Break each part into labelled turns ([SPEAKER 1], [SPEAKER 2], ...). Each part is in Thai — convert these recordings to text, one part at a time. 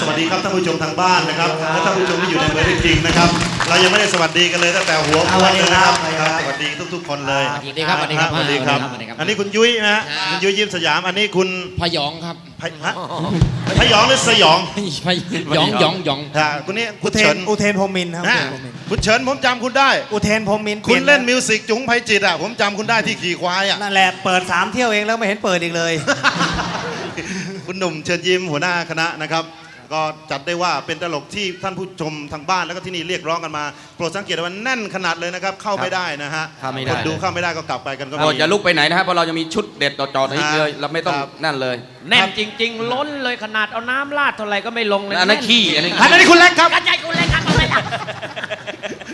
[SPEAKER 1] สวัสดีครับท่านผู้ชมทางบ้านนะครับและท่านผู้ชมที่อยู่ในเบอร์ดคิงนะครับ เรายังไม่ได้สวัสดีกันเลยตั้งแต่หัวม้วนเลยนะครับ
[SPEAKER 2] สวัสดีครับ
[SPEAKER 1] สวัสดีทุกๆคนเลย
[SPEAKER 3] สวัสดีครับสวัสดีครับ
[SPEAKER 1] สวัสดีครับ
[SPEAKER 3] สวัสดีครับ
[SPEAKER 1] อันนี้คุณยุ้ยนะฮะ
[SPEAKER 3] ฮะ
[SPEAKER 1] คุณยุ้ยยิ้มสยามอันนี้คุณ
[SPEAKER 3] พยองครับ
[SPEAKER 1] พยฮะพยองหรือสยอง
[SPEAKER 3] พยองหยองหยอง
[SPEAKER 1] ฮะคุณนี่คุ
[SPEAKER 2] อุ
[SPEAKER 1] ณ
[SPEAKER 2] เท
[SPEAKER 1] เฉิ
[SPEAKER 2] น
[SPEAKER 1] น
[SPEAKER 2] อุเทนพรหมินทร์ครับ
[SPEAKER 1] นะ
[SPEAKER 2] อุเทนพรหมินทร์
[SPEAKER 1] คุณเฉินผมจำคุณได้
[SPEAKER 2] อุเทนพรหมินทร์
[SPEAKER 1] คุณเล่น
[SPEAKER 2] ปย
[SPEAKER 1] มิวสิกจุ๋งไพจิตรอะผมจำคุณได้ที่ขี่ควายอะ
[SPEAKER 2] นั่นแหละเปิดสามเที่ยวเองแล้วไม่เห็นเปิดอีกเลย
[SPEAKER 1] คุณหนุ่มเชิญยิ้มหัวหน้าคณะนะครับ ก็จัดได้ว่าเป็นตลกที่ท่านผู้ชมทางบ้านแล้วก็ที่นี่เรียกร้องกันมาโปรดสังเกตว่าแน่นขนาดเลยนะครับเข้าไม่ได้นะฮะ
[SPEAKER 3] เข้าไม่ได้
[SPEAKER 1] คนดูเข้าไม่ได้ก็กลับไปกันก็
[SPEAKER 4] เรา
[SPEAKER 1] มี
[SPEAKER 4] จะลุกไปไหนนะครับเพราะเราจะมีชุดเด็ดต่อๆนี้เลยเราไม่ต้อง
[SPEAKER 1] ครับ
[SPEAKER 4] นั่นเลย
[SPEAKER 5] แน่นจริง ๆ ล้นเลยขนาดเอาน้ำราดเท่าไหร่ก็ไม่ลงเลย
[SPEAKER 4] อันนั้นขี้อันนี้
[SPEAKER 1] อันนี้คุณเล็กครับ
[SPEAKER 5] กระจายกูเลยครับเอาไปละ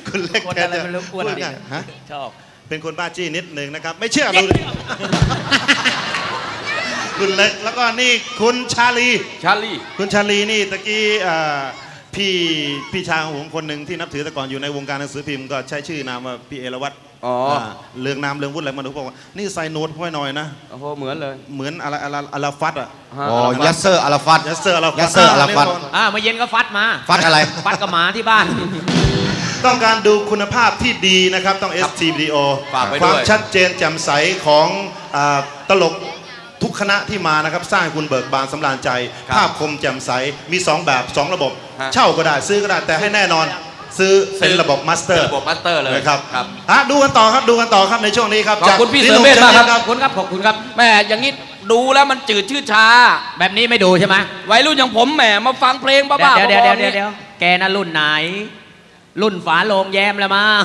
[SPEAKER 1] คุณเล็ก
[SPEAKER 5] กวน
[SPEAKER 1] แก
[SPEAKER 5] อะไร
[SPEAKER 1] จะ
[SPEAKER 5] ไม่รู้กวน
[SPEAKER 1] พูด
[SPEAKER 5] อะไร
[SPEAKER 1] ไงฮะ
[SPEAKER 5] ชอบ
[SPEAKER 1] เป็นคนบ้าจี้นิดหนึ่งนะครับ ไม่เชื่อเราเลยคุณเล็ก แล้วก็นี่คุณชาลี
[SPEAKER 4] ชาลี
[SPEAKER 1] คุณชาลีนี่ตะกี้เอ่อพี่พี่ชายของผมคนหนึ่งที่นับถือแต่ก่อนอยู่ในวงการหนังสือพิมพ์ก็ใช้ชื่อนามว่าพี่เอราวัตร
[SPEAKER 4] อ๋ออา
[SPEAKER 1] เรืองนามเรืองวุฒิอะไรมาดูบอกว่านี่ใส่โน้ตไว้หน่อยนะ
[SPEAKER 4] โอ้โหเหมือนเลย
[SPEAKER 1] เหมือนอะไรอะไรอาราฟัตอะ
[SPEAKER 4] ฮะ
[SPEAKER 6] อ๋อยัสเซอร์อาราฟัต
[SPEAKER 1] ยัสเซอร์อาราฟัต
[SPEAKER 6] ยัสเซอร์อาราฟัต
[SPEAKER 5] อ่าเมื่อเย็นก็ฟัดมา
[SPEAKER 6] ฟัดอะไร
[SPEAKER 5] ฟัดกับหมาที่บ้าน
[SPEAKER 1] ต้องการดูคุณภาพที่ดีนะครับ ต้อง ST Video
[SPEAKER 4] ฝากไว้
[SPEAKER 1] ควา
[SPEAKER 4] ด้
[SPEAKER 1] ม
[SPEAKER 4] วย
[SPEAKER 1] ชัดเจนแจ่มใสของอ่าตลก ทุกคณะที่มานะครับ สร้างให้คุณเบิกบานสำราญใจภาพคมแจ่มใสมี 2 แบบ 2 ระบบ
[SPEAKER 4] ฮะ
[SPEAKER 1] เช่าก็ได้ซื้อก็ได้แต่ให้แน่นอน ซื้อเป็นระบบมาสเตอร์
[SPEAKER 4] ระบบมาสเตอร์เลย
[SPEAKER 1] นะครับ
[SPEAKER 4] ครับ
[SPEAKER 1] ฮะดูกันต่อครับดูกันต่อครับในช่วงนี้ครับ
[SPEAKER 4] ขอบคุณ
[SPEAKER 1] จาก
[SPEAKER 4] พี่
[SPEAKER 1] สี
[SPEAKER 4] เสริม
[SPEAKER 1] หนุ่
[SPEAKER 4] เวชมากครับ
[SPEAKER 1] ชิญ
[SPEAKER 5] ขอบคุณครับขอบคุณครับ
[SPEAKER 4] แม่อย่างนี้ดูแล้วมันจืดชืดชา
[SPEAKER 5] แบบนี้ไม่ดูใช่ไหม
[SPEAKER 4] วัยรุ่นอย่างผมแหมมาฟังเพลงบ้าๆ
[SPEAKER 5] เดี๋ยว
[SPEAKER 4] บ
[SPEAKER 5] เดี๋ยว
[SPEAKER 4] อ
[SPEAKER 5] เดี๋ยว
[SPEAKER 4] ๆ
[SPEAKER 5] เดี๋ยวเดี๋ยวแกน่ะรุ่นไหน รุ่นฝาโลงแยมแล้วมั้ง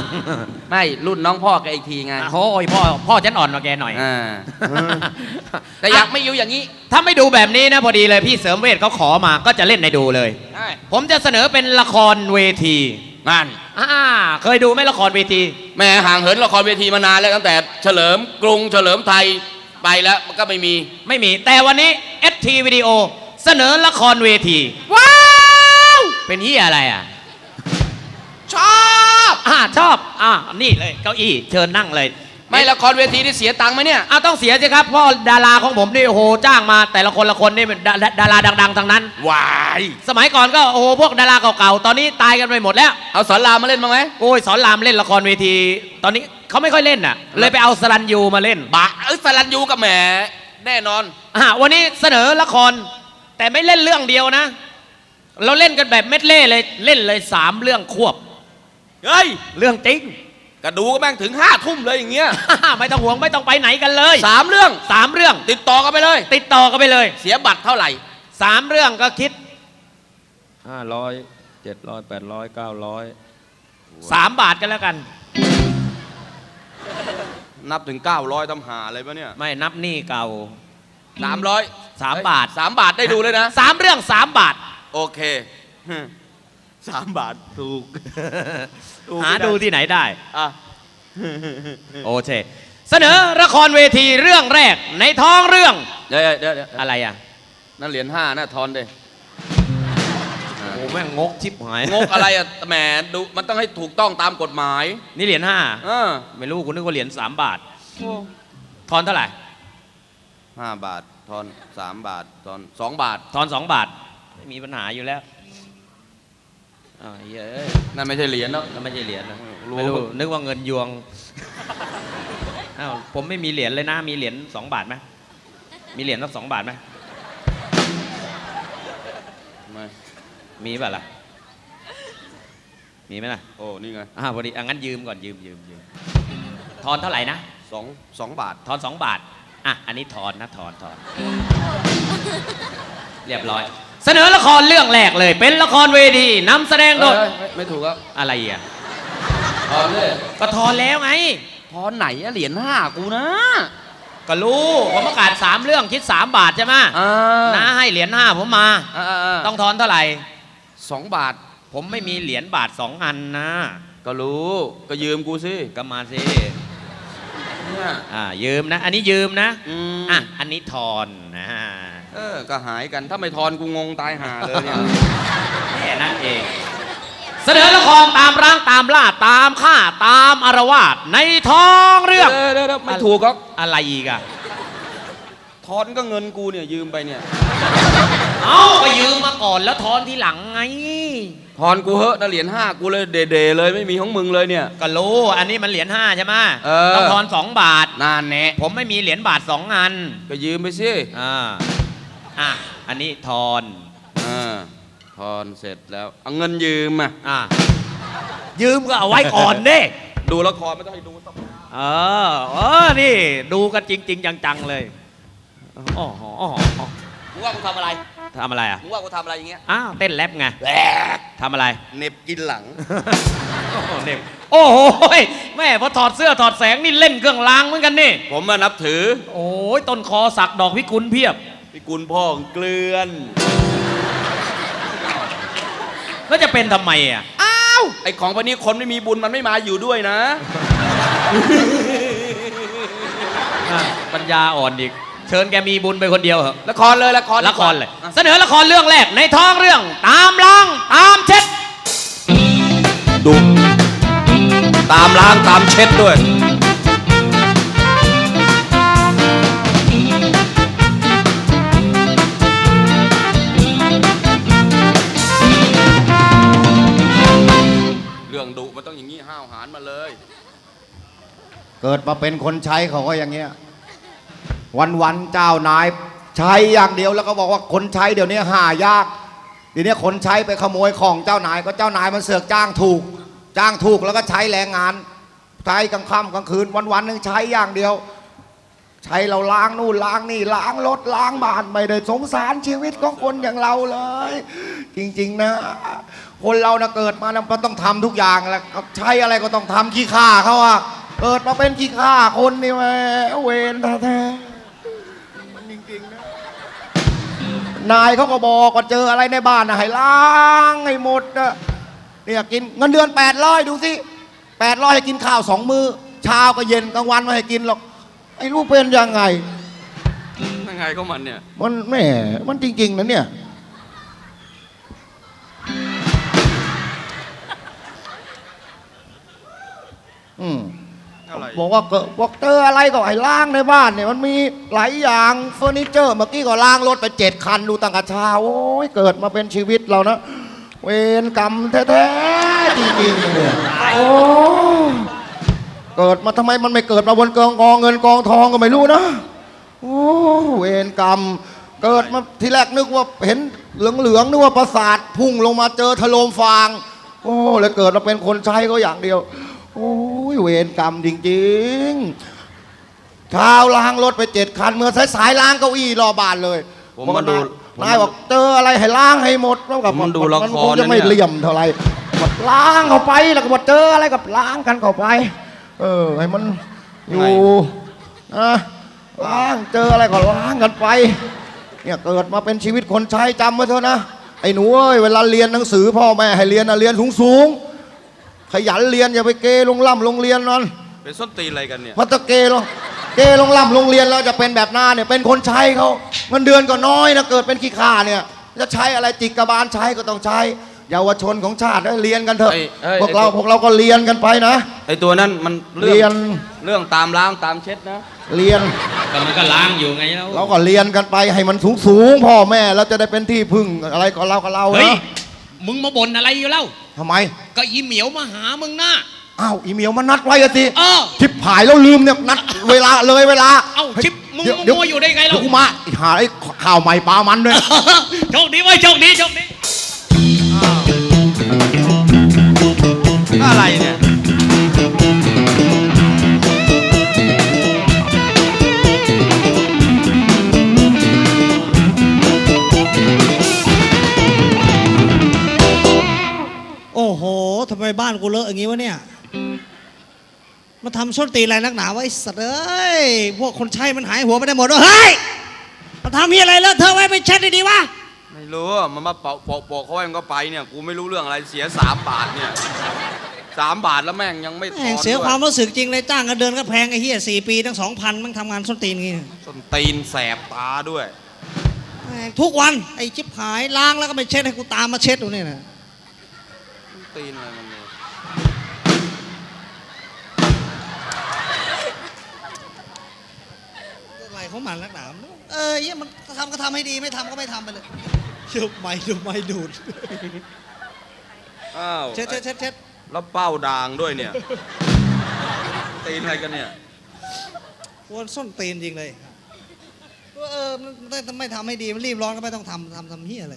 [SPEAKER 4] ไม่รุ่นน้องพ่อแกอีกทีไง
[SPEAKER 5] โอ้ยพ่อพ่อฉันอ่อนกว่าแกหน่อย
[SPEAKER 4] อ่าแต่อยากไม่อยู่อย่างนี้
[SPEAKER 5] ถ้าไม่ดูแบบนี้นะพอดีเลยพี่เสริมเวทเขาขอมาก็จะเล่นในดูเลย
[SPEAKER 4] ใช่
[SPEAKER 5] ผมจะเสนอเป็นละครเวที
[SPEAKER 4] งาน
[SPEAKER 5] อ่าเคยดูไหมละครเวที
[SPEAKER 4] แม่ห่างเหินละครเวทีมานานแล้วตั้งแต่เฉลิมกรุงเฉลิมไทยไปแล้วมันก็ไม่มี
[SPEAKER 5] ไม่มี แต่วันนี้ ST วิดีโอเสนอละครเวที
[SPEAKER 4] ว้าว
[SPEAKER 5] เป็นที่อะไรอะ
[SPEAKER 4] ชอบ
[SPEAKER 5] อ่าชอบอ่านี่เลยเก้าอี้เชิญนั่งเลย
[SPEAKER 4] ไม่ละครเวทีนี่เสียตังค์ไหมเนี่ย
[SPEAKER 5] อ่าต้องเสียสิครับเพราะดาราของผมนี่โอ้โหจ้างมา แต่ละคนละคนนี่เป็นดาดาดาราดัง ๆทั้งนั้น
[SPEAKER 4] วาย
[SPEAKER 5] สมัยก่อนก็โอ้โหพวกดาราเก่าๆตอนนี้ตายกันไปหมดแล้ว
[SPEAKER 4] เอาสอนรามมาเล่นบ้างไหม
[SPEAKER 5] โอ้ยสอนรามเล่นละครเวที ตอนนี้เขาไม่ค่อยเล่นน่ะ เลยไปเอาสรันยูมาเล่น
[SPEAKER 4] บะเอ้ยสลันยูกับแหมแน่นอน
[SPEAKER 5] อ่าวันนี้เสนอละคร แต่ไม่เล่นเรื่องเดียวนะ เราเล่นกันแบบเม็ดเล่เลยเล่นเลยสามเรื่องควบ
[SPEAKER 4] เฮ้ย
[SPEAKER 5] เรื่องจริง
[SPEAKER 4] กระดูก็แม่งถึงห้าทุ่มเลยอย่างเงี้ย
[SPEAKER 5] ไม่ต้องห่วงไม่ต้องไปไหนกันเลย
[SPEAKER 4] สามเรื่อง
[SPEAKER 5] สามเรื่อง
[SPEAKER 4] ติดต่อกันไปเลย
[SPEAKER 5] ติดต่อกันไปเลย
[SPEAKER 4] เสียบัตรเท่าไหร่
[SPEAKER 5] สามเรื่องก็คิด
[SPEAKER 7] ห้าร้อยเจ็ดร้อยแปดร้อยเก้าร้อย
[SPEAKER 5] สามบาทกันแล้วกัน
[SPEAKER 4] นับถึง 900ตำหาอะไรปะเนี่ย
[SPEAKER 5] ไม่นับหนี้เก่า
[SPEAKER 4] 300
[SPEAKER 5] สามบาท
[SPEAKER 4] สามบาทได้ดูเลยนะ
[SPEAKER 5] สามเรื่องสามบาท
[SPEAKER 4] โอเค สามบาทถูก ถูก
[SPEAKER 5] หาดูที่ไหนได้
[SPEAKER 4] อะ
[SPEAKER 5] โอเค เสนอละครเวทีเรื่องแรกในท้องเรื่อง
[SPEAKER 4] เดี๋ยวเดี๋ยวเดี๋ยว
[SPEAKER 5] อะไรอะ
[SPEAKER 4] นั่นเหรียญห้านะทอนเด้
[SPEAKER 5] โอ้แม่งงกชิบหาย
[SPEAKER 4] งกอะไรอะแหมดูมันต้องให้ถูกต้องตามกฎหมาย
[SPEAKER 5] นี่เหรียญห้า
[SPEAKER 4] เออ
[SPEAKER 5] ไม่รู้คุณนึกว่าเหรียญสามบาททอนเท่าไหร่
[SPEAKER 4] ห้าบาททอนสามบาททอนสองบาท
[SPEAKER 5] ทอนสองบาทไม่มีปัญหาอยู่แล้ว อ่าวเหี้ยเอ้ย
[SPEAKER 4] นั่นไม่ใช่เหรียญเนาะ
[SPEAKER 5] แล้วไม่ใช่เหรียญนะ
[SPEAKER 4] รู้
[SPEAKER 5] ไม่รู้นึกว่าเงินยวงอ้าวผมไม่มีเหรียญเลยนะมีเหรียญสองบาทไหมมีเหรียญสักสองบาทไหม
[SPEAKER 4] ไม่
[SPEAKER 5] มีเปล่าล่ะมีไหมล่ะ
[SPEAKER 4] โอ้นี่ไง
[SPEAKER 5] อ่าพอดีอะงั้นยืมก่อนยืมยืมยืมทอนเท่าไหร่นะ
[SPEAKER 4] สองสองบาท
[SPEAKER 5] ทอนสองบาทอะอันนี้ทอนนะทอนทอนเรียบร้อย เสนอละครเรื่องแรกเลย เป็นละครเวทีนำแสดงโดย
[SPEAKER 4] เอ้ยไม่ไม่ถูกครับ
[SPEAKER 5] อะไรอะ
[SPEAKER 4] ทอนเลย
[SPEAKER 5] ก็ทอนแล้วไง
[SPEAKER 4] ทอนไหนอะเหรียญห้ากูนะ
[SPEAKER 5] ก็รู้ผมประกาศสามเรื่องคิดสามบาทใช่ไหม
[SPEAKER 4] อ่า
[SPEAKER 5] น้าให้เหรียญห้าผมมา
[SPEAKER 4] อ่าอ่าอ่า
[SPEAKER 5] ต้องทอนเท่าไหร่
[SPEAKER 4] สองบาท
[SPEAKER 5] ผมไม่มีเหรียญบาทสองอันนะ
[SPEAKER 4] ก็รู้ก็ยืมกูสิ
[SPEAKER 5] ก็มาสิ
[SPEAKER 4] เนี่ย
[SPEAKER 5] อ่ายืมนะ อันนี้ยืมนะ
[SPEAKER 4] อืม
[SPEAKER 5] อะอันนี้ทอนนะ
[SPEAKER 4] เออ ก็หายกันถ้าไม่ทอนกูงงตายหาเลยเนี่ย
[SPEAKER 5] แค่นั้นเอง เสนอละครตามร่างตามล่าตามฆ่าตามอารวาสในท้องเรื่อง
[SPEAKER 4] เดี๋ยวเดี๋ยวเดี๋ยวไม่ถูกครับ
[SPEAKER 5] อะไรอีกอะ
[SPEAKER 4] ทอนก็เงินกูเนี่ยยืมไปเนี่ย
[SPEAKER 5] เอาก็ยืมมาก่อนแล้วทอนทีหลังไง
[SPEAKER 4] ทอนกูเหอะนะเหรียญห้ากูเลยเดๆเลยไม่มีของมึงเลยเนี่ย
[SPEAKER 5] ก็รู้อันนี้มันเหรียญห้าใช่ไหม
[SPEAKER 4] เออ
[SPEAKER 5] ต้องทอนสองบาท
[SPEAKER 4] นานแน่
[SPEAKER 5] ผมไม่มีเหรียญบาทสองอัน
[SPEAKER 4] ก็ยืมไปสิ
[SPEAKER 5] อ่า อะอันนี้ทอน
[SPEAKER 4] อ่าทอนเสร็จแล้วเอาเงินยืมมา
[SPEAKER 5] อะยืมก็เอาไว้ก่อนเด้
[SPEAKER 4] ดูละครไม่ต้องให้ดูต้อง
[SPEAKER 5] เออเออนี่ดูกันจริง ๆ จังๆเลยอ๋ออ๋ออ๋อ
[SPEAKER 2] มึงว่ากูทำอะไร
[SPEAKER 5] ทำอะไรอะ
[SPEAKER 2] มึงว่ากูทำอะไรอย่างเงี้ย
[SPEAKER 5] อ้าวเต้นแรปไง
[SPEAKER 2] แหลก
[SPEAKER 5] ทำอะไร
[SPEAKER 2] เหน็บกินหลัง
[SPEAKER 5] โอ้โหเนี่ยโอ้โหแม่พอถอดเสื้อถอดแสงนี่เล่นเครื่องรางเหมือนกันนี่
[SPEAKER 4] ผมมานับถือ
[SPEAKER 5] โอ้ยต้นคอสักดอกพิกุลเพียบ
[SPEAKER 4] พี่กุลพ่อของเกลือน
[SPEAKER 5] แล้วจะเป็นทำไมอะ
[SPEAKER 4] อ้าว ไอของพวกนี้คนไม่มีบุญมันไม่มาอยู่ด้วยนะ
[SPEAKER 5] อะปัญญาอ่อนอีก เชิญแกมีบุญไปคนเดียวเหอะ
[SPEAKER 4] ละครเลยละครดี
[SPEAKER 5] ละ
[SPEAKER 4] ก
[SPEAKER 5] ค
[SPEAKER 4] ว่าร
[SPEAKER 5] เลย
[SPEAKER 4] อะ
[SPEAKER 5] เสนอละครเรื่องแรกในท้องเรื่อง ตามล้างตามเช็ด
[SPEAKER 4] ดู ตามล้างตามเช็ดด้วย เกิ
[SPEAKER 6] ดมาเป็นคนใช้เขาก็อย่างเงี้ย วันวันๆเจ้านายใช้อย่างเดียวแล้วก็บอกว่าคนใช้เดี๋ยวนี้หายากเดี๋ยวนี้คนใช้ไปขโมยของเจ้านายก็เจ้านายมันเสือกจ้างถูก จ้างถูกแล้วก็ใช้แรงงานใช้กลางค่ำกลางคืน วันวันๆหนึงใช้อย่างเดียว ใช้เราล้างนู่นล้างนี่ล้างรถล้างบ้านไม่ได้สงสารชีวิตของคนอย่างเราเลย จริง ๆ นะ คนเรานะเกิดมานะมันต้องทำทุกอย่างแหละใช้อะไรก็ต้องทำขี้ข้าเขาอะ เกิดมาเป็นขี้ข้าคนนี่แหมเวรแท้ๆมันจริงๆนะ นายเขาก็บอกว่าเจออะไรในบ้านนะให้ล้างให้หมดนะเนี่ยกินเงินเดือนแปดร้อยดูสิแปดร้อยให้กินข้าวสองมือ้อเช้ากับเย็นกลางวันไม่ให้กินหรอกไอ้ลูกเป็นยังไง
[SPEAKER 4] ยังไงก็มันเนี่ย
[SPEAKER 6] มันแหม่มันจริง ๆนะเนี่ยอืม
[SPEAKER 4] อะไร
[SPEAKER 6] บอกว่าเกิดบอกเจออะไรก็ให้ล้างในบ้านเนี่ยมันมีหลายอย่างเฟอร์นิเจอร์ เมื่อกี้ก็ล้างรถไปเจ็ดคันดูตั้งแต่เช้าโอ้ยเกิดมาเป็นชีวิตเรานะ เวรกรรมแท้ๆจริงๆเนี่ยโอ้เกิดมาทำไมมันไม่เกิดมาบนกองกองเงินกองทองก็ไม่รู้นะโอ้เวรกรรม เกิดมาทีแรกนึกว่าเห็นเหลืองๆนึกว่าประสาทพุ่งลงมาเจอทะโลมฟาง โอ้เลยเกิดมาเป็นคนใช้ก็อย่างเดียว โอ้ ยเวรกรรมจริงๆเช้าล้างรถไปเจ็ดคัน เมื่อสายๆล้างเก้าอี้รอบานเลย
[SPEAKER 4] ผมมาดู
[SPEAKER 6] นายบอกเจออะไรให้ล้างให้หมดแล้วกับ
[SPEAKER 4] ผมมาดูละคร
[SPEAKER 6] มันคงจะไม่
[SPEAKER 4] นะเนี่ย
[SPEAKER 6] เหลี่ยมเท่าไหร่บอกล้างเข้าไปแล้วก็บอกเจออะไรกับล้างกันเข้าไป เออให้มันอยู่นะล้างเจออะไรก็ล้างกันไป เนี่ยเกิดมาเป็นชีวิตคนใช้จำไว้เถอะนะไอ้หนูเอ้ยเวลาเรียนหนังสือพ่อแม่ให้เรียนนะเรียนสูงสูงๆ ขยันเรียนอย่าไปเกลงล่ำโรงเรียนนั่น
[SPEAKER 4] เป็นส้นตีนอะไรกันเนี่ย
[SPEAKER 6] พัตะเกลงเกลงล่ำโรงเรียนแล้วจะเป็นแบบหน้าเนี่ยเป็นคนใช้เขาเงินเดือนก็น้อยนะเกิดเป็นขี้ข้าเนี่ยจะใช้อะไรจิกกระบาลใช้ก็ต้องใช้เยาวชนของชาติเอ้ยเรียนกันเถอะ
[SPEAKER 4] เอ้ยเอ้ย
[SPEAKER 6] พวกเรา
[SPEAKER 4] ไอ้ตัว
[SPEAKER 6] พวกเราก็เรียนกันไปนะ
[SPEAKER 4] ไอตัวนั้นมันเรื่
[SPEAKER 6] เรีย
[SPEAKER 4] อง
[SPEAKER 6] น
[SPEAKER 4] เรื่องตามล้างตามเช็ดนะ
[SPEAKER 6] เรียน
[SPEAKER 5] ก็มันก็ล้างอยู่ไงแล้ว
[SPEAKER 6] เราก็เรียนกันไปให้มันสูงสูงๆพ่อแม่เราจะได้เป็นที่พึ่งอะไรก็เราก็เรา
[SPEAKER 8] เฮ้ย
[SPEAKER 6] นะ
[SPEAKER 8] มึงมาบ่นอะไรอยู่เล่า
[SPEAKER 6] ทำไม
[SPEAKER 8] ก็อีเหมียวมาหามึงนะ
[SPEAKER 6] อ้าวอีเมียวมันนัดไว้อะสิ
[SPEAKER 8] เออ
[SPEAKER 6] ทิพหายแล้วลืมเนี่ยนัดเวลาเลยเวลา
[SPEAKER 8] เอ้าชิปมึง
[SPEAKER 6] เดี๋ยว
[SPEAKER 8] มัวอยู่ได้ไง
[SPEAKER 6] เดี๋
[SPEAKER 8] เล่า
[SPEAKER 6] ยวกูมาไอ้หาไอ้ข่าวใหม่ปลามันด้วย
[SPEAKER 8] โชคดีไว้ยโชคดีโชคดี
[SPEAKER 4] อะไรเนี่ย
[SPEAKER 9] บ้านกูเลอะอย่างงี้วะเนี่ย มาทำส้นตีนอะไรนักหนาวะไอ้สัตว์เอ้ย พวกคนใช้มันหายหัวไปได้หมดวะเฮ้ย มาทำมีอะไรเลอะเธอะไว้ไปเช็ดดีๆวะ
[SPEAKER 4] ไม่รู้อะมันมาเปาะโปะโปะเขาไว้มันก็ไปเนี่ย กูไม่รู้เรื่องอะไรเสียสามบาทเนี่ยสามบาทแล้วแม่งยังไม่ถ
[SPEAKER 9] แม่
[SPEAKER 4] องน
[SPEAKER 9] เสีย
[SPEAKER 4] ด้
[SPEAKER 9] ความรู้สึกจริงเลยจ้างกันเดินก็แพงไอ้เหี้ยสี่ปีตั้งสองพันมันทำงานส้นตีนงี้
[SPEAKER 4] ส้นตีนแสบตาด้วย
[SPEAKER 9] แม่งทุกวันไอ้ชิบหายล้างแล้วก็ไม่เช็ดให้กูตามมาเช็ดดูเนี่ยนะ
[SPEAKER 4] ส้นตีนอะไรมันเนี่ย
[SPEAKER 9] อะไร ของมันนักหนาเออเหี้ยมันทำก็ทำให้ดีไม่ทำก็ไม่ทำไปเลยยุบไม่ยุบไม่ดูด
[SPEAKER 4] อ้าว
[SPEAKER 9] เช็ดเช็ดเช็ดเช็ด
[SPEAKER 4] แล้วเป้าด่างด้วยเนี่ย ตีนอะไรกันเนี่ย
[SPEAKER 9] วนส้นตีนจริงเลยเออมันไม่ไม่ทำให้ดีมันรีบร้อนก็ไม่ต้องทำทำทำเฮียอะไร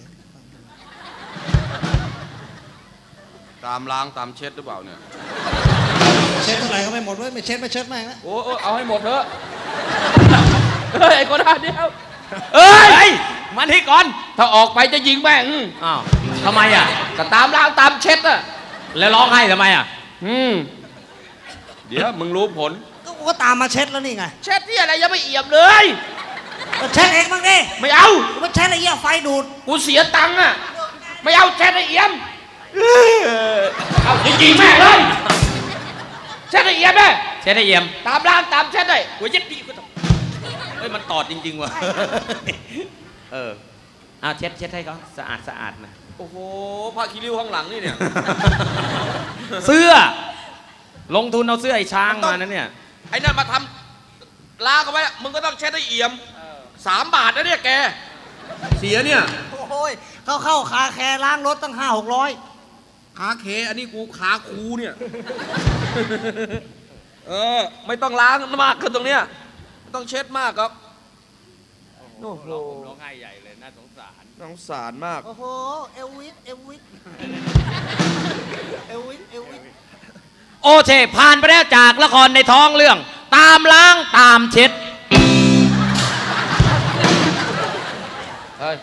[SPEAKER 4] ตามล้างตามเช็ดหรือเปล่าเนี่ย
[SPEAKER 9] เช็ดเท่าไหร่ก็ไม่หมดเว้ยไม่เช็ดไม่เช็ดแม่งนะ
[SPEAKER 3] โอ้โอ้เอาให้หมดเถอะ เฮ้ยไอ้คนหน้าเดียวเอ้ย
[SPEAKER 5] เฮ้ยมาที่ก่อน
[SPEAKER 3] ถ้าออกไปจะยิงแม่ง
[SPEAKER 5] อ้าวทำไมอะ
[SPEAKER 3] ก็ตามล้างตามเช็ดอะ
[SPEAKER 5] แล้วร้องไห้ทำไมอะ
[SPEAKER 3] อืม
[SPEAKER 4] เดี๋ยวมึงรู้ผล
[SPEAKER 9] ก็ก็ตามมาเช็ดแล้วนี่ไง
[SPEAKER 3] เช็ดที่อะไรยังไม่เอี่ยมเลย
[SPEAKER 9] ก็เช็ดเองบ้างดิ
[SPEAKER 3] ไม่เอา
[SPEAKER 9] มันเช็ดอะไรเงี้ยไฟดูด
[SPEAKER 3] กูเสียตังค์อะไม่เอาเช็ดไอ้เอี่ยม เอาจริงๆแม่งเลย เช็ดไอ้เอี่ยมแม่
[SPEAKER 5] เช็ดให้เอี่ยม
[SPEAKER 3] ตามล้างตามเช็ดเลย
[SPEAKER 5] หัวยัดดีกูต้องเฮ้ยมันตอดจริง ๆว่ะเออเอาเช็ดเช็ดให้เขาสะอาดสะอาดนะ
[SPEAKER 4] โอ้โหผ้าคีริ้วข้างหลังนี่เนี่ย
[SPEAKER 5] เสื้อ ลงทุนเอาเสื้อไอ้ช้างมานะเนี่ย
[SPEAKER 4] ไอ้นั่นมาทำล้างเอาไว้มึงก็ต้องเช็ดให้เอี่ยมสามบาทนะเนี่ยแก เสียเนี่ย
[SPEAKER 9] โอ้ยเข้าเข้าคาแคร์ล้างรถตั้งห้าหกร้อย
[SPEAKER 4] ขาเค อันนี้กูขาคูเนี่ย เออ ไม่ต้องล้างมากขึ้นตรงเนี้ยไม่ ต้องเช็ดมากครับ โอ้โห
[SPEAKER 5] ร้องไห้ใหญ่เลยน่าสงสาร
[SPEAKER 4] น้องสารมาก
[SPEAKER 9] โอ้โห เอลวิส เอลวิส เอลวิส เอลวิส
[SPEAKER 5] โอเคผ่านไปแล้วจากละครในท้องเรื่อง ตามล้างตามเช็ด
[SPEAKER 3] เฮ้ย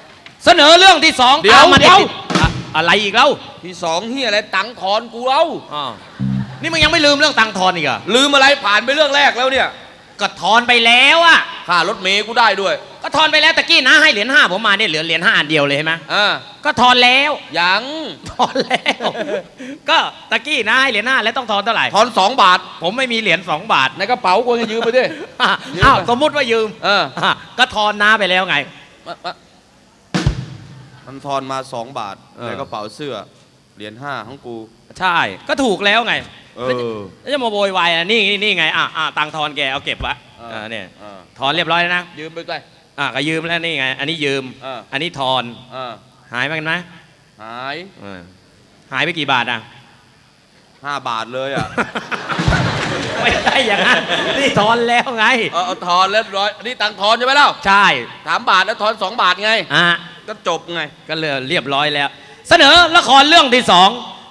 [SPEAKER 5] เสนอเรื่องที่สอง
[SPEAKER 3] เดี๋ยว
[SPEAKER 5] ตามมา
[SPEAKER 3] เดี๋ยว
[SPEAKER 5] ติๆอะอะไรอีกเล่า
[SPEAKER 4] ที่สองเฮียอะไรตังค์ถอนกูเอา
[SPEAKER 5] อ้าวนี่มึงยังไม่ลืมเรื่องตังค์ทอนอีกเหรอ
[SPEAKER 4] ลืมอะไรผ่านไปเรื่องแรกแล้วเนี่ย
[SPEAKER 5] ก็ทอนไปแล้วอะ
[SPEAKER 4] ค่ารถเมย์กูได้ด้วย
[SPEAKER 5] ก็ทอนไปแล้วตะกี้นะให้เหรียญห้าผมมาเนี่ยเหลือเหรียญห้าอันเดียวเลยใช่ไหม
[SPEAKER 4] อ่า
[SPEAKER 5] ก็ทอนแล้ว
[SPEAKER 4] ยัง
[SPEAKER 5] ทอนแล้ว ก็ตะกี้นะให้เหรียญห้าแล้วต้องทอนเท่าไหร่
[SPEAKER 4] ถอนสองบาท
[SPEAKER 5] ผมไม่มีเหรียญสองบาท
[SPEAKER 4] ในกระเป๋ากูจะยืมไปดิยืม
[SPEAKER 5] อ้าว
[SPEAKER 4] ไป
[SPEAKER 5] สมมุติว่ายืม
[SPEAKER 4] เออ
[SPEAKER 5] อะก็ทอนน้าไปแล้วไง
[SPEAKER 4] มามามันทอนมาสองบาท
[SPEAKER 5] เออ
[SPEAKER 4] ในกระเป๋าเสื้อ เหรียญห้าของกู
[SPEAKER 5] ใช่ ก็ถูกแล้วไง
[SPEAKER 4] เออ
[SPEAKER 5] แล้วจะมาโวยวายอะนี่นี่นี่ไงอะอะตังค์ทอนแกเอาเก็บไวะ
[SPEAKER 4] เออ
[SPEAKER 5] อ่าเนี่ย
[SPEAKER 4] เออ
[SPEAKER 5] ทอนเรียบร้อยแล้วนะ
[SPEAKER 4] ยืมไปก่อน
[SPEAKER 5] อะก็ยืมแล้วนี่ไง อันนี้ยืม
[SPEAKER 4] เออ
[SPEAKER 5] อันนี้ทอน
[SPEAKER 4] เออ
[SPEAKER 5] หายไปกันไหม
[SPEAKER 4] หาย
[SPEAKER 5] เออหายไปกี่บาทอะ
[SPEAKER 4] ห้าบาทเลยอะ
[SPEAKER 5] ไม่ใช่อย่างนั้นนี่ทอนแล้วไง
[SPEAKER 4] เออเอาทอนเรียบร้อยนี่ตังค์ทอนใช่ไหมเล่า
[SPEAKER 5] ใช่
[SPEAKER 4] สามบาทแล้วทอนสองบาทไง
[SPEAKER 5] อะ
[SPEAKER 4] ก็จบไง
[SPEAKER 5] ก็เลยเรียบร้อยแล้ว เสนอละครเรื่องที่สอง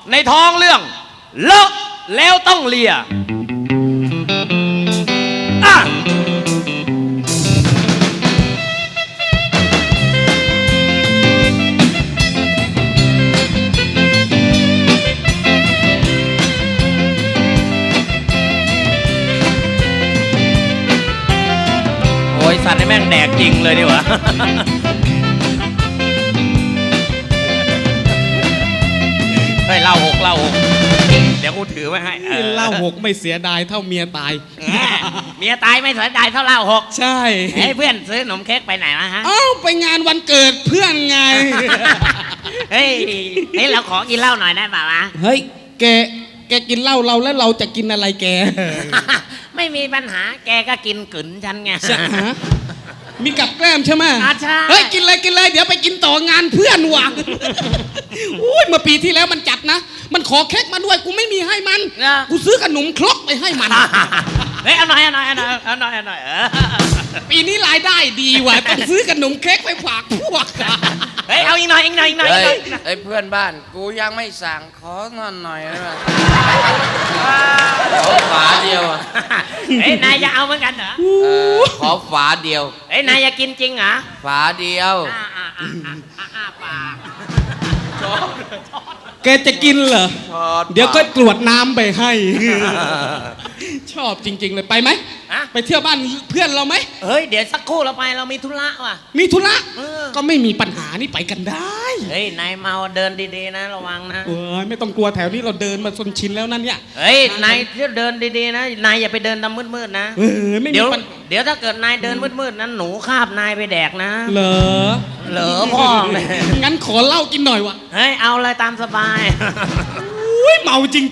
[SPEAKER 5] ในท้องเรื่องเลอะแล้วต้องเลียอะโอ้ยสัตว์นี่แม่งแดกจริงเลยดีวะ ฮ้ยเหล่าหกเหล่าหกเดี๋ยวกูถือไว้ให้ออ
[SPEAKER 8] เหล้าหกไม่เสียดายเท่าเมียตาย
[SPEAKER 5] แหมเมียตายไม่สนใจเท่าเหล่าหก
[SPEAKER 8] ใช่
[SPEAKER 5] เฮ้ยเพื่อนซื้อขนมเค้กไปไหนมาฮะ
[SPEAKER 8] เอ้าไปงานวันเกิดเพื่อนไง
[SPEAKER 5] เฮ้ยเฮ้ยเราขอกินเหล้าหน่อยได้ป่าวะ
[SPEAKER 8] เฮ้ย แก แกกินเหล้าเราแล้วเราจะกินอะไรแก
[SPEAKER 5] ไม่มีปัญหาแกก็กินกลืนฉันไง
[SPEAKER 8] จะหา มีกับแกล้มใช่ไหม
[SPEAKER 5] อ่าใช่
[SPEAKER 8] เฮ้ยกินเลยกินเลยเดี๋ยวไปกินต่องานเพื่อนว่ะ อุ้ยเมื่อปีที่แล้วมันจัดนะ มันขอเค้กมาด้วยกูไม่มีให้มัน
[SPEAKER 5] เหรอ
[SPEAKER 8] กูซื้อขนมครกไปให้มัน
[SPEAKER 5] เฮ้ยเอาหน่อยเอาหน่อยเอาหน่อยเอาหน่อยเอาหน่อยเออ
[SPEAKER 8] ปีนี้รายได้ดีว่ะต้องซื้อขนมเค้กไปฝากพวก
[SPEAKER 5] เฮ้ยเอาอีกหน่อยอีกหน่อยอีกหน่อยอีกหน่อย
[SPEAKER 4] ไอ้เพื่อนบ้านกูยังไม่สั่งขอนอนหน่อยได้ไหมขอฝาเดียวอะ
[SPEAKER 5] เฮ้ยนายจะเอาเหมือนกันเหรอ
[SPEAKER 4] เออขอฝาเดียว
[SPEAKER 5] เฮ้ยนายจะกินจริงเหรอ
[SPEAKER 4] ฝาเดียว
[SPEAKER 5] อ่าอ่าอ่าอ่าอ่าอ่าปาก
[SPEAKER 8] แกจะกินเหรอ
[SPEAKER 4] ชอด
[SPEAKER 8] เดี๋ยวก็กรวดน้ำไปให้ ชอบจริง ๆ เลยไปไหม
[SPEAKER 5] ฮะ
[SPEAKER 8] ไปเที่ยวบ้านเพื่อนเราไหม
[SPEAKER 5] เฮ้ย เดี๋ยวสักครู่เราไปเรามีธุระว่ะ
[SPEAKER 8] มีธุระ
[SPEAKER 5] เออ
[SPEAKER 8] ก็ไม่มีปัญหานี่ไปกันได้
[SPEAKER 5] เฮ้ย นายเมาเดินดีๆนะระวังนะ
[SPEAKER 8] เออไม่ต้องกลัวแถวนี้เราเดินมาจนชินแล้วนั่นเนี่ย
[SPEAKER 5] เฮ้ย นายเที่ยวเดินดีๆนะ นายอย่าไปเดินตามมืดๆนะ
[SPEAKER 8] เออไม่มี
[SPEAKER 5] เดี๋ยว
[SPEAKER 8] ปัญ
[SPEAKER 5] เดี๋ยวถ้าเกิดนายเดินมืดๆนั้นหนูคาบนายไปแดกนะ
[SPEAKER 8] เหรอ
[SPEAKER 5] เหลอพ่อเลย
[SPEAKER 8] งั้นขอเหล้ากินหน่อยวะ
[SPEAKER 5] เฮ้ย เอาเลยตามสบาย
[SPEAKER 8] อุ้ ยเมาจริง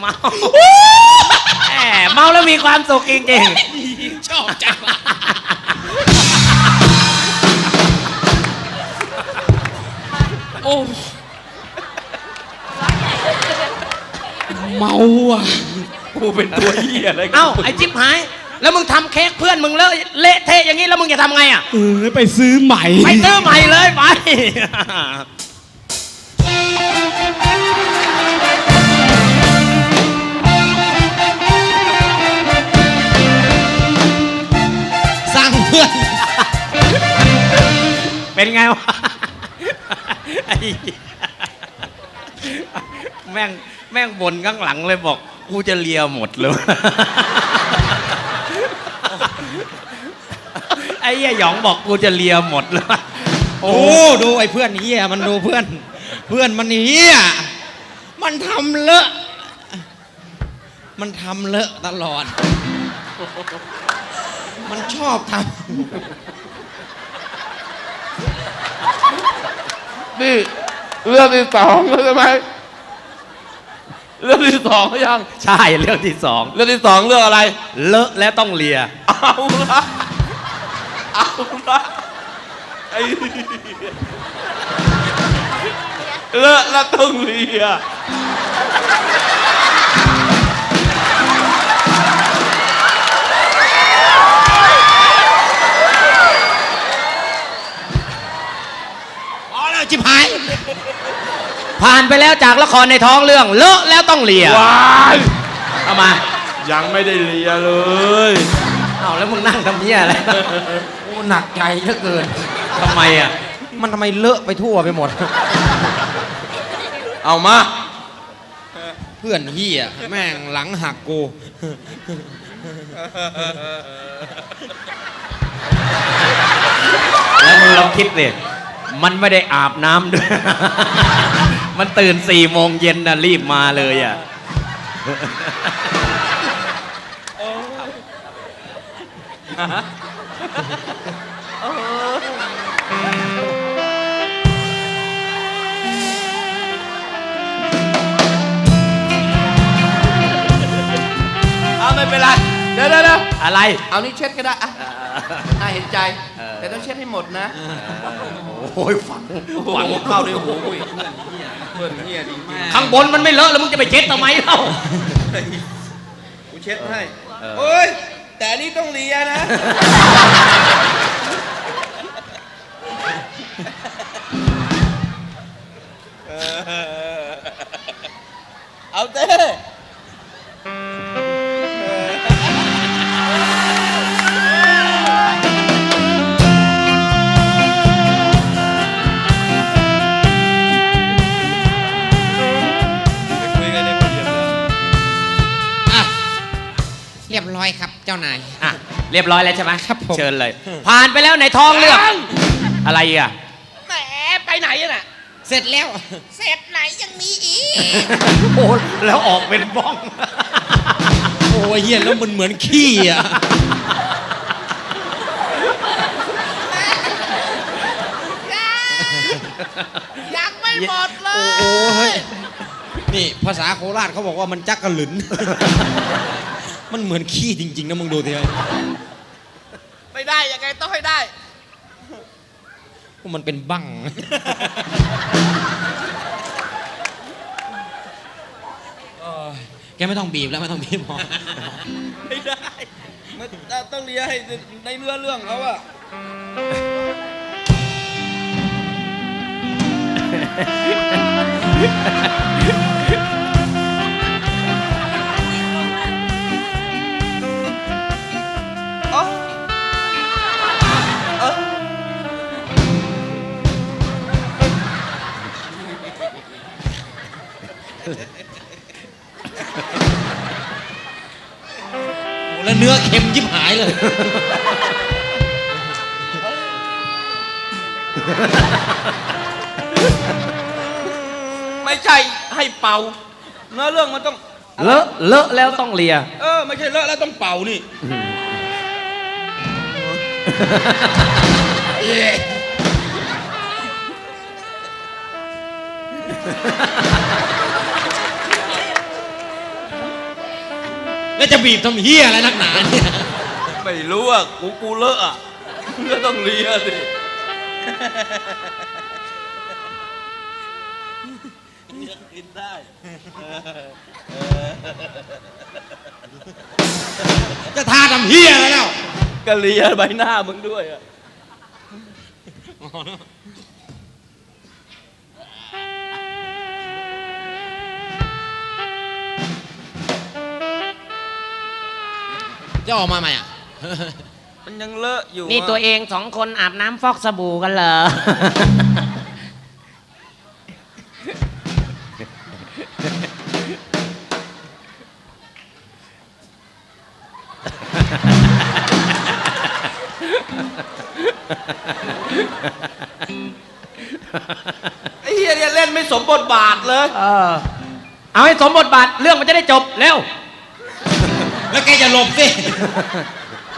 [SPEAKER 5] เมาแหมเมาแล้วมีความสุขจริง
[SPEAKER 8] ๆ ชอบจังวะ
[SPEAKER 5] ๆ
[SPEAKER 8] โอ้เมาอะ
[SPEAKER 4] กูเป็นตัวเหี้ยอะไร
[SPEAKER 5] เอ้าไอ้จิ๊บหาย แล้วมึงทำเค้กเพื่อนมึงแล้วเละเทะอย่างนี้แล้วมึงจะทำไงอะ
[SPEAKER 8] เออไปซื้อใหม่
[SPEAKER 5] ไปซื้อใหม่เลยไป
[SPEAKER 3] เพื่อน
[SPEAKER 5] เป็นไงวะไอ้เหี้ยแม่งแม่งบนข้างหลังเลยบอก กูจะเลียหมดเลย ไอ้เหี้ยหยองบอกกูจะเลียหมดเลย
[SPEAKER 3] โอ้ดูไอ้เพื่อนเฮียมันดูเพื่อน เพื่อนมันเฮียมันทำเลอะ มันทำเลอะตลอด มันชอบท
[SPEAKER 4] นี่เรื่องที่สองแล้วใช่ไหมเรื่องที่สองยัง
[SPEAKER 5] ใช่เรื่องที่สอง
[SPEAKER 4] เรื่องที่สองเรื่องอะไร
[SPEAKER 5] เลอะและต้องเลีย
[SPEAKER 4] เอาละเอาละไอ้เลอะแล้วต้องเลีย
[SPEAKER 3] จิบหาย
[SPEAKER 5] ผ่านไปแล้วจากละครในท้องเรื่อง เลอะแล้วต้องเลีย
[SPEAKER 4] ว้าย
[SPEAKER 5] เอามา
[SPEAKER 4] ยังไม่ได้เลียเลย
[SPEAKER 5] เอาแล้วมึงนั่งทำเนี้ยอะไร
[SPEAKER 3] โอ้หนักใจเหลือเกิน
[SPEAKER 5] ทำไมอะ
[SPEAKER 3] มันทำไมเลอะไปทั่วไปหมด
[SPEAKER 4] เอามา
[SPEAKER 3] เพื่อนเฮียแม่งหลังหักกู
[SPEAKER 5] แล้วมึงลองคิดดิ มันไม่ได้อาบน้ำด้วย มันตื่นสี่โมงเย็นน่ะรีบมาเลยอะ
[SPEAKER 4] เอาไม่เป็นไร เดี๋ยวเดี๋ยวเดี๋ยว
[SPEAKER 5] อะไร
[SPEAKER 4] เอานี่เช็ดก็ได้อะน่าเห็นใจ แต่ต้องเช็ดให้หมดนะ
[SPEAKER 5] โอ้ยฝัง
[SPEAKER 4] ฝังเข้าด้วยหูกูอีกเพื่อนเฮียดีมาก
[SPEAKER 5] ข้างบนมันไม่เลอะแล้วมึงจะไปเช็ดทำไมเล่า
[SPEAKER 4] กูเช็ดให้เฮ้ยแต่อันนี่ต้องเลียนะเอาเต้
[SPEAKER 3] จ้านาย
[SPEAKER 5] อะเรียบร้อยแล้วใช่ไหม
[SPEAKER 3] ครับผม
[SPEAKER 5] เชิญเลย ผ่านไปแล้วในท้องเรื่องอะไรอะ
[SPEAKER 4] แหมไปไหนอะน่ะ
[SPEAKER 3] เสร็จแล้ว
[SPEAKER 8] เสร็จไหนยังมีอีก
[SPEAKER 5] โอ้แล้วออกเป็นบ้อง
[SPEAKER 3] โอ้ยเฮียแล้วมันเหมือนขี้อะ
[SPEAKER 8] ยังไม่หมดเลย
[SPEAKER 3] โอ้ยนี่ภาษาโคราชเขาบอกว่ามันจักกระหลุน มันเหมือนขี้จริง ๆ นะมึงดูที
[SPEAKER 4] ไม่ได้ยังไงต้องให้ได้
[SPEAKER 3] ว่ามันเป็นบั้ง เออแกไม่ต้องบีบแล้วไม่ต้องบีบพอ
[SPEAKER 4] ไม่ได้มันต้องเลียให้ในเนื้อเรื่องเขาอะ
[SPEAKER 3] แล้วเนื้อเค็มยิบหายเลย
[SPEAKER 4] ไม่ใช่ให้เป่า เนื้อเรื่องมันต้อง
[SPEAKER 5] เลอะเลอะแล้วต้องเลีย
[SPEAKER 4] เออ ไม่ใช่เลอะแล้วต้องเป่านี่
[SPEAKER 3] แล้วจะบีบทำเฮียอะไรนักหนาเนี่ย
[SPEAKER 4] ไม่รู้อะกูกูเลอะอะก็ต้องเลียสิ
[SPEAKER 9] จะทาทำเฮียอะไรแล้ว
[SPEAKER 2] กะเลียใบหน้ามึงด้วยอะ
[SPEAKER 3] จะออกมาไหมอะ
[SPEAKER 4] มันยังเลอะอยู่
[SPEAKER 5] นี่
[SPEAKER 4] อะ
[SPEAKER 5] ตัวเองสองคนอาบน้ำฟอกสบู่กันเหรอ
[SPEAKER 4] ไอ้เฮียเนี่ยเล่นไม่สมบทบาทเลย
[SPEAKER 5] เออ เอาให้สมบทบาทเรื่องมันจะได้จบ เร็ว
[SPEAKER 3] แล้วแกจะหลบสิ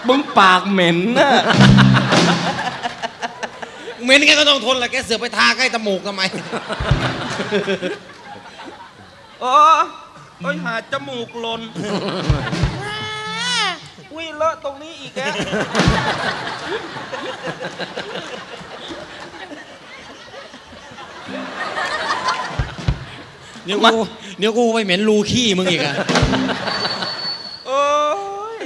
[SPEAKER 4] มึงปากเหม็นนะ
[SPEAKER 3] เหม็นแกก็ต้องทนแหละแกเสือกไปทาใกล้จมูกทำไม
[SPEAKER 4] โอ้เอ้ยหาจมูกหลนอุ้ยเลอะตรงนี้อีกแก
[SPEAKER 3] เดี๋ยวกูเดี๋ยวกูไปเหม็นรูขี้มึงอีกอะ
[SPEAKER 4] โอ้ย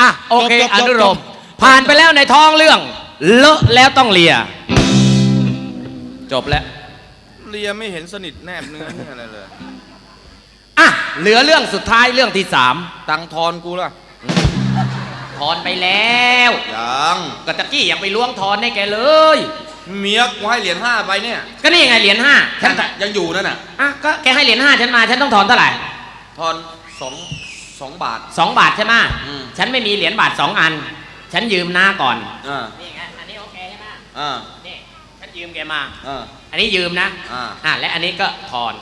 [SPEAKER 5] อะ โอเค
[SPEAKER 3] จบจบ
[SPEAKER 5] อ
[SPEAKER 3] จบ
[SPEAKER 5] นุโลมผ่านไปแล้วในท้องเรื่อง เลอะแล้วต้องเลีย จบแล้ว
[SPEAKER 4] เลียไม่เห็นสนิทแนบเนื้อเนี่ยอะไรเลย
[SPEAKER 5] อะ เหลือเรื่องสุดท้ายเรื่องที่สาม
[SPEAKER 4] ตังค์ทอนกูล่ะ
[SPEAKER 5] ถอนไปแล้ว
[SPEAKER 4] ยัง
[SPEAKER 5] ก็ตะกี้อยากไปล้วงถอนให้แกเลย
[SPEAKER 4] เมียกูให้เหรียญห้าไปเนี่ย
[SPEAKER 5] ก็นี่ไงเหรียญห้าฉัน
[SPEAKER 4] ยังอยู่นั่นน่ะ
[SPEAKER 5] อะก็แกให้เหรียญห้าฉันมาฉันต้องถอนเท่าไหร่
[SPEAKER 4] ทอนสอง สองบาท
[SPEAKER 5] สองบาทใช่ไหม
[SPEAKER 4] อืม
[SPEAKER 5] ฉันไม่มีเหรียญบาทสองอัน ฉันยืมน้าก่อน
[SPEAKER 4] อ่า
[SPEAKER 5] นี่ไง อันนี้โอเคใช่ไหม
[SPEAKER 4] อ่า
[SPEAKER 5] นี่ ฉันยืมแกมา
[SPEAKER 4] อ่า
[SPEAKER 5] อันนี้ยืมนะ
[SPEAKER 4] อ่า
[SPEAKER 5] อะ และอันนี้ก็ถอน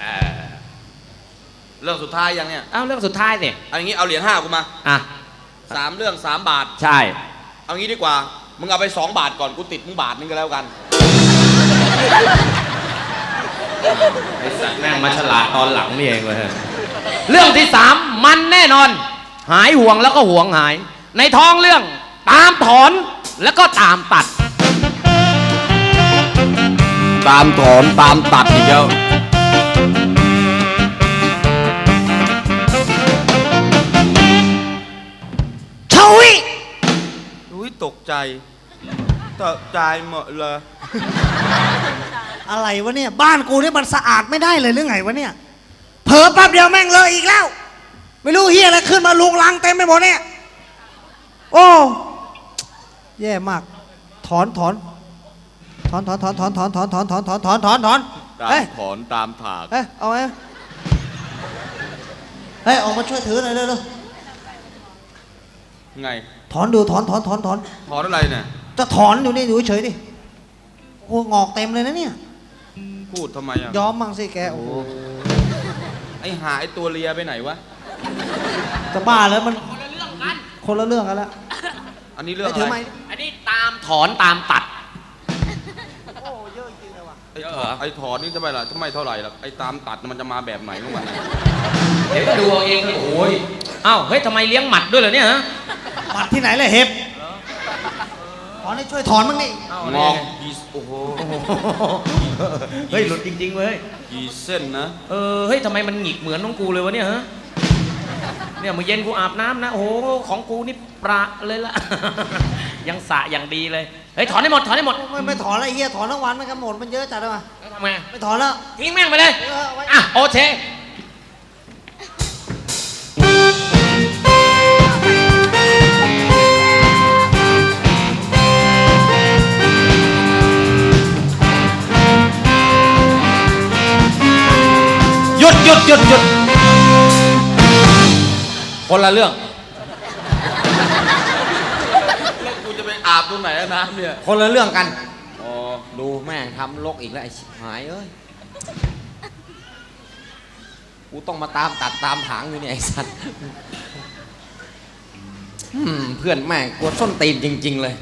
[SPEAKER 5] เออ
[SPEAKER 4] เรื่องสุดท้ายยังเนี่ย
[SPEAKER 5] เอาเรื่องสุดท้ายสิ
[SPEAKER 4] เอาอย่างงี้เอาเหรียญห้ากูมา
[SPEAKER 5] อะ
[SPEAKER 4] สามเรื่องสามบาท
[SPEAKER 5] ใช่
[SPEAKER 4] เอางี้ดีกว่า มึงเอาไปสองบาทก่อนกูติดมึงบาทนึงก็แล้วกัน
[SPEAKER 5] ไอ้สัตว์แม่งมาฉลาดตอนหลังนี่เองเลย เรื่องที่สามมันแน่นอน หายห่วงแล้วก็ห่วงหาย ในท้องเรื่องตามถอนแล้วก็ตามตัด
[SPEAKER 4] ตามถอนตามตัดอีกแล้ว
[SPEAKER 9] เชวิ
[SPEAKER 4] อุ้ยตกใจตกใจหมดเลย
[SPEAKER 9] อะไรวะเนี่ย บ้านกูนี่มันสะอาดไม่ได้เลยหรือไงวะเนี่ย เผลอแป๊บเดียวแม่งเลอะอีกแล้ว ไม่รู้เฮียอะไรขึ้นมาลุงลังเต็มไปหมดเนี่ย โอ้ แย่มาก ถอนถอน ถอนถอนถอนถอนถอนถอนถอนถอนถอนถอนถอนถอน
[SPEAKER 4] ตาม
[SPEAKER 9] เฮ้ย
[SPEAKER 4] ถอนตามถาก
[SPEAKER 9] เฮ้ยเอาไงเฮ้ยออกมาช่วยถือหน่อยเร็ว
[SPEAKER 4] ไง
[SPEAKER 9] ๆถอนดูถอนถอนถอนถอน
[SPEAKER 4] ถอนอะไรเนี่ย
[SPEAKER 9] จะถอนอยู่นี่อยู่เฉยๆดิโอ้โหงอกเต็มเลยนะเนี่ย
[SPEAKER 4] พูดทำไมอะ
[SPEAKER 9] ยอมมั่งสิแกโอ้โห
[SPEAKER 4] ไอหาไอตัวเลียไปไหนวะ
[SPEAKER 9] จะบ้าแล้วมัน คนละเรื่องกันแล้ว
[SPEAKER 4] อันนี้เรื่อง
[SPEAKER 9] ไม่
[SPEAKER 4] อะ
[SPEAKER 9] ถือ
[SPEAKER 4] ไร
[SPEAKER 9] ไม้
[SPEAKER 5] อันนี้ตามถอนตามตัด
[SPEAKER 4] ไอ้ถอนไอถอนนี่ทำไมล่ะทำไมเท่าไหร่ล่ะไอตามตัดมันจะมาแบบไหนของมันอะ
[SPEAKER 5] เดี๋ยวก็ดูเอาเองเลยโอ้ยเอ้าเฮ้ยทำไมเลี้ยงหมัดด้วยเหรอเนี่ยฮะ
[SPEAKER 9] ปัดที่ไหนเลยเห็บถ อนให้ช่วยถอนมั้งนี่
[SPEAKER 4] งองยีโอ้โห
[SPEAKER 5] เฮ้ยหลุดจริงๆเว้ย
[SPEAKER 4] ยีเส้นนะ
[SPEAKER 5] เออเฮ้ยทำไมมันหงิกเหมือนน้องกูเลยวะเนี่ยฮะเนี่ยเมื่อเย็นกูอาบน้ำนะโอ้โหของกูนี่ประเลยละยังสระอย่างดีเลยเฮ้ยถอนให้หมดถอนให้หมด
[SPEAKER 9] ไม่ไม่ถอนอะไรเฮียถอนทั้งวันมันกันหมดมันเยอะจัดเลยว่ะ
[SPEAKER 5] แล้วทำไง
[SPEAKER 9] ไม่ถอนแล้ว
[SPEAKER 5] ทิ้งแม่งไปเลย
[SPEAKER 9] เออเอาไว้
[SPEAKER 5] อะโอเค หยุดหยุดหยุดหยุดคนละเรื่อง
[SPEAKER 4] แล้วกูจะไปอาบตรงไหนอะน้ำเนี่ย
[SPEAKER 3] คนละเรื่องกัน
[SPEAKER 4] อ๋อ
[SPEAKER 3] ดูแม่งทำลกอีกแล้วไอ้ชิบหายเอ้ย กูต้องมาตามตัดตามถางอยู่เนี่ยไอ้สัตว์อืมเพื่อนแม่งกวดส้นตีนจริง ๆ เลย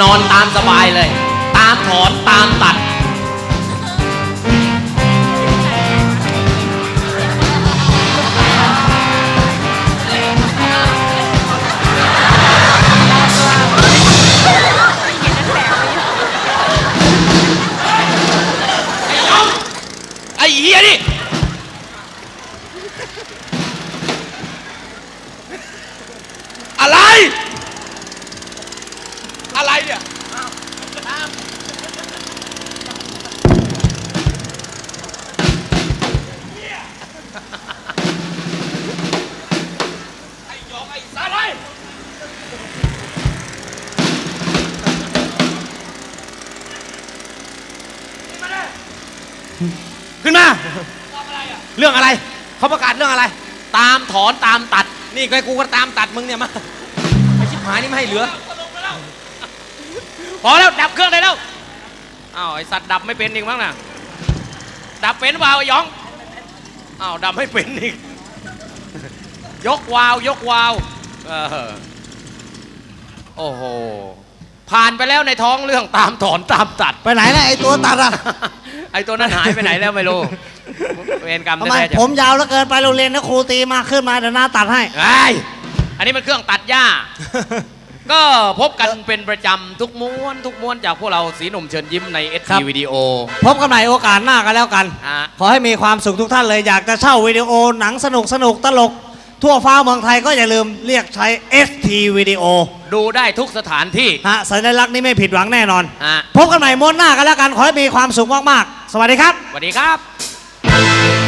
[SPEAKER 5] นอนตามสบายเลยตาม ถอนตามตัด
[SPEAKER 4] ไอ้เฮียี่ อะไร อะไร
[SPEAKER 5] เนี่ย เรื่องอะไร เขาประกาศเรื่องอะไร ตามถอนตามตัด นี่ไงกูก็ตามตัดมึงเนี่ยมาไอชิบหายนี่ไม่ให้เหลือ พอแล้วดับเครื่องได้แล้ว อ้าวไอสัตว์ดับไม่เป็นอีกมั้งน่ะ ดับเป็นหรือเปล่าไอ้หยอง อ้าวดับไม่เป็นอีก ยกวาวยกวาวเออโอ้โห ผ่านไปแล้วในท้องเรื่องตามถอนตามตัด
[SPEAKER 9] ไปไหนนะไอ้ตัวตัดอะ
[SPEAKER 5] ไอ้ตัวนั้นหายไปไหนแล้วไม่รู้ เวรกรรม
[SPEAKER 9] ทำไม
[SPEAKER 5] แท้ๆจ้ะ
[SPEAKER 9] ผมยาวแล้วเกินไปโรงเรียนนะครูตีมาขึ้นมาเดี๋ยวหน้าตัดให้
[SPEAKER 5] ไอ้ยอันนี้มันเครื่องตัดหญ้า ก็พบกันเป็นประจำทุกม้วนทุกม้วนจากพวกเราสีหนุ่มเชิญยิ้มในเอส
[SPEAKER 9] ครั
[SPEAKER 5] ที
[SPEAKER 9] บ
[SPEAKER 5] วิดีโอ
[SPEAKER 9] พบกันใหม่โอกาสหน้ากันแล้วกัน
[SPEAKER 5] อะ
[SPEAKER 9] ขอให้มีความสุขทุกท่านเลยอยากจะเช่าวิดีโอหนังสนุกสนุกตลก ทั่วฟ้าเมืองไทยก็อย่าลืมเรียกใช้ ST วิดีโอ
[SPEAKER 5] ดูได้ทุกสถานที่
[SPEAKER 9] ฮะสัญลักษณ์นี้ไม่ผิดหวังแน่นอน
[SPEAKER 5] อะ
[SPEAKER 9] พบกันใหม่ม้วนหน้ากันแล้วกัน ขอให้มีความสุขมาก ๆ สวัสดีครับ
[SPEAKER 5] สวัสดีครับ Thank you.